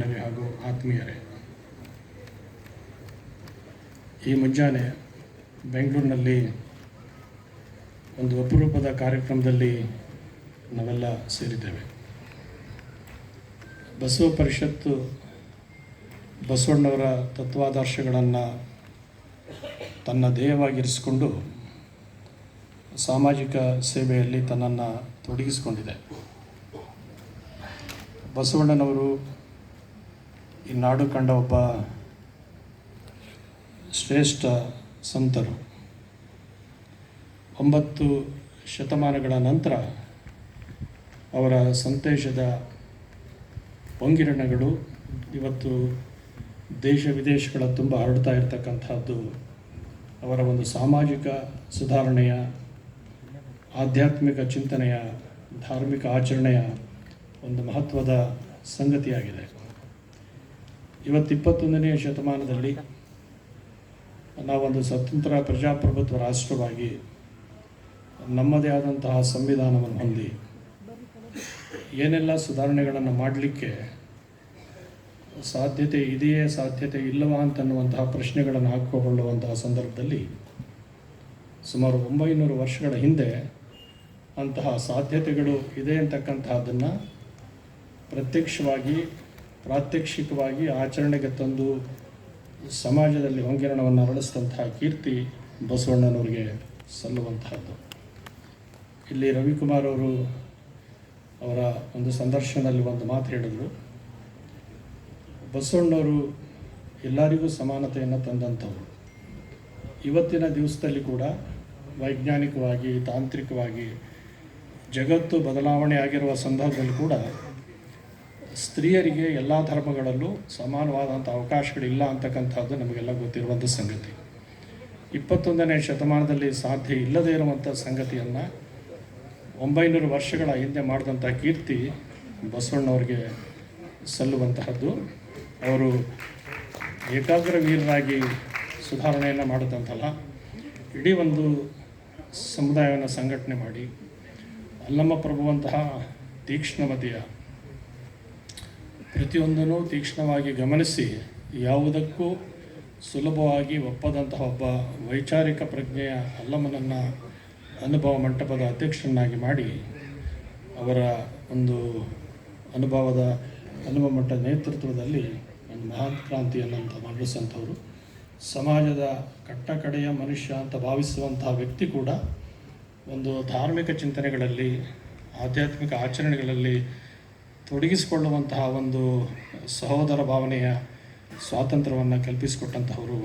ಹಾಗೂ ಆತ್ಮೀಯರೇ. ಈ ಮುಂಜಾನೆ ಬೆಂಗಳೂರಿನಲ್ಲಿ ಒಂದು ಅಪರೂಪದ ಕಾರ್ಯಕ್ರಮದಲ್ಲಿ ನಾವೆಲ್ಲ ಸೇರಿದ್ದೇವೆ. ಬಸವ ಪರಿಷತ್ತು ಬಸವಣ್ಣವರ ತತ್ವಾದರ್ಶಗಳನ್ನು ತನ್ನ ಧ್ಯೇಯವಾಗಿರಿಸಿಕೊಂಡು ಸಾಮಾಜಿಕ ಸೇವೆಯಲ್ಲಿ ತನ್ನನ್ನು ತೊಡಗಿಸಿಕೊಂಡಿದೆ. ಬಸವಣ್ಣನವರು ಈ ನಾಡು ಕಂಡ ಒಬ್ಬ ಶ್ರೇಷ್ಠ ಸಂತರು. ಒಂಬತ್ತು ಶತಮಾನಗಳ ನಂತರ ಅವರ ಸಂತೇಶದ ಪೊಂಗಿರಣಗಳು ಇವತ್ತು ದೇಶ ವಿದೇಶಗಳ ತುಂಬ ಹರಡ್ತಾ ಇರತಕ್ಕಂಥದ್ದು ಅವರ ಒಂದು ಸಾಮಾಜಿಕ ಸುಧಾರಣೆಯ, ಆಧ್ಯಾತ್ಮಿಕ ಚಿಂತನೆಯ, ಧಾರ್ಮಿಕ ಆಚರಣೆಯ ಒಂದು ಮಹತ್ವದ ಸಂಗತಿಯಾಗಿದೆ. ಇವತ್ತು ಇಪ್ಪತ್ತೊಂದನೆಯ ಶತಮಾನದಲ್ಲಿ ನಾವೊಂದು ಸ್ವತಂತ್ರ ಪ್ರಜಾಪ್ರಭುತ್ವ ರಾಷ್ಟ್ರವಾಗಿ ನಮ್ಮದೇ ಆದಂತಹ ಸಂವಿಧಾನವನ್ನು ಹೊಂದಿ ಏನೆಲ್ಲ ಸುಧಾರಣೆಗಳನ್ನು ಮಾಡಲಿಕ್ಕೆ ಸಾಧ್ಯತೆ ಇದೆಯೇ, ಸಾಧ್ಯತೆ ಇಲ್ಲವಾ ಅಂತನ್ನುವಂತಹ ಪ್ರಶ್ನೆಗಳನ್ನು ಹಾಕಿಕೊಳ್ಳುವಂತಹ ಸಂದರ್ಭದಲ್ಲಿ ಸುಮಾರು ಒಂಬೈನೂರು ವರ್ಷಗಳ ಹಿಂದೆ ಅಂತಹ ಸಾಧ್ಯತೆಗಳು ಇದೆ ಅಂತಕ್ಕಂತಹದ್ದನ್ನು ಪ್ರತ್ಯಕ್ಷವಾಗಿ ಪ್ರಾತ್ಯಕ್ಷಿಕವಾಗಿ ಆಚರಣೆಗೆ ತಂದು ಸಮಾಜದಲ್ಲಿ ಹೊಂಗಿರಣವನ್ನು ಅರಳಿಸಿದಂತಹ ಕೀರ್ತಿ ಬಸವಣ್ಣನವರಿಗೆ ಸಲ್ಲುವಂತಹದ್ದು. ಇಲ್ಲಿ ರವಿಕುಮಾರ್ ಅವರು ಅವರ ಒಂದು ಸಂದರ್ಶನದಲ್ಲಿ ಒಂದು ಮಾತು ಹೇಳಿದರು. ಬಸವಣ್ಣವರು ಎಲ್ಲರಿಗೂ ಸಮಾನತೆಯನ್ನು ತಂದಂಥವ್ರು. ಇವತ್ತಿನ ದಿವಸದಲ್ಲಿ ಕೂಡ ವೈಜ್ಞಾನಿಕವಾಗಿ, ತಾಂತ್ರಿಕವಾಗಿ ಜಗತ್ತು ಬದಲಾವಣೆ ಆಗಿರುವ ಸಂದರ್ಭದಲ್ಲಿ ಕೂಡ ಸ್ತ್ರೀಯರಿಗೆ ಎಲ್ಲ ಧರ್ಮಗಳಲ್ಲೂ ಸಮಾನವಾದಂಥ ಅವಕಾಶಗಳಿಲ್ಲ ಅಂತಕ್ಕಂಥದ್ದು ನಮಗೆಲ್ಲ ಗೊತ್ತಿರುವಂಥ ಸಂಗತಿ. ಇಪ್ಪತ್ತೊಂದನೇ ಶತಮಾನದಲ್ಲಿ ಸಾಧ್ಯ ಇಲ್ಲದೇ ಇರುವಂಥ ಸಂಗತಿಯನ್ನು ಒಂಬೈನೂರು ವರ್ಷಗಳ ಹಿಂದೆ ಮಾಡಿದಂಥ ಕೀರ್ತಿ ಬಸವಣ್ಣವ್ರಿಗೆ ಸಲ್ಲುವಂತಹದ್ದು. ಅವರು ಏಕಾಗ್ರ ವೀರರಾಗಿ ಸುಧಾರಣೆಯನ್ನು ಮಾಡಿದಂತಲ್ಲ, ಇಡೀ ಒಂದು ಸಮುದಾಯವನ್ನು ಸಂಘಟನೆ ಮಾಡಿ, ಅಲ್ಲಮ್ಮ ಪ್ರಭುವಂತಹ ತೀಕ್ಷ್ಣಮತಿಯ ಪ್ರತಿಯೊಂದನ್ನು ತೀಕ್ಷ್ಣವಾಗಿ ಗಮನಿಸಿ, ಯಾವುದಕ್ಕೂ ಸುಲಭವಾಗಿ ಒಪ್ಪದಂತಹ ಒಬ್ಬ ವೈಚಾರಿಕ ಪ್ರಜ್ಞೆಯ ಅಲ್ಲಮನನ್ನು ಅನುಭವ ಮಂಟಪದ ಅಧ್ಯಕ್ಷರನ್ನಾಗಿ ಮಾಡಿ, ಅವರ ಒಂದು ಅನುಭವದ ಅನುಭವ ಮಟ್ಟ ನೇತೃತ್ವದಲ್ಲಿ ಒಂದು ಮಹಾನ್ ಕ್ರಾಂತಿಯನ್ನು ಅಂತ ಮಂಡಿಸುವಂಥವ್ರು ಸಮಾಜದ ಕಟ್ಟಕಡೆಯ ಮನುಷ್ಯ ಅಂತ ಭಾವಿಸುವಂತಹ ವ್ಯಕ್ತಿ ಕೂಡ ಒಂದು ಧಾರ್ಮಿಕ ಚಿಂತನೆಗಳಲ್ಲಿ, ಆಧ್ಯಾತ್ಮಿಕ ಆಚರಣೆಗಳಲ್ಲಿ ತೊಡಗಿಸಿಕೊಳ್ಳುವಂತಹ ಒಂದು ಸಹೋದರ ಭಾವನೆಯ ಸ್ವಾತಂತ್ರ್ಯವನ್ನು ಕಲ್ಪಿಸಿಕೊಟ್ಟಂತಹವರು.